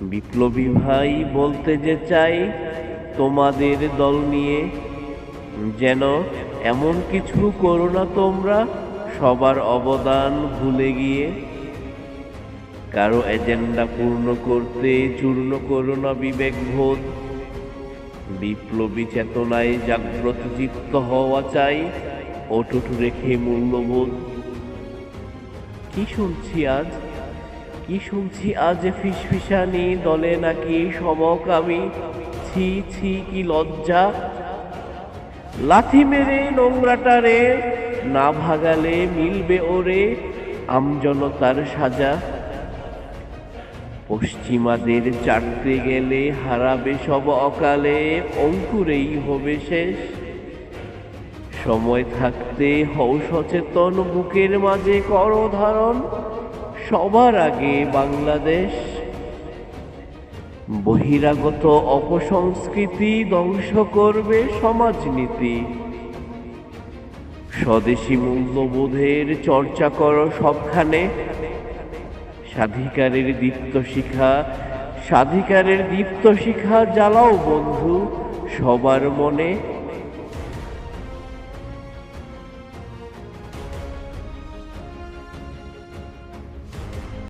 বিপ্লবী ভাই বলতে যে চাই, তোমাদের দল নিয়ে। যেন এমন কিছু করো না তোমরা, সবার অবদান ভুলে গিয়ে। কারও এজেন্ডা পূর্ণ করতে, চূর্ণ করো না বিবেকবোধ বিপ্লবী চেতনায় জাগ্রত চিত্ত হওয়া চাই, অটুট রেখে মূল্যবোধ। কি শুনছি আজ? কি শুনছি আজ ফিসফিসানি, দলে নাকি সমকামী ছি ছি, কি লজ্জা। লাথি মেরে নোংরাটারে না ভাগালে মিলবে ওরে আমজনতার সাজা। পশ্চিমাদের চাটতে গেলে হারাবে সব অকালে, অঙ্কুরেই হবে শেষ। সময় থাকতে হও সচেতন, বুকের মাঝে করো ধারণ। সবার আগে বাংলাদেশ বহিরাগত অপসংস্কৃতি ধ্বংস করবে সমাজনীতি। স্বদেশী মূল্যবোধের চর্চা করো সবখানে। স্বাধিকারের দীপ্ত শিখা, স্বাধিকারের দীপ্ত শিখা জ্বালাও বন্ধু সবার মনে।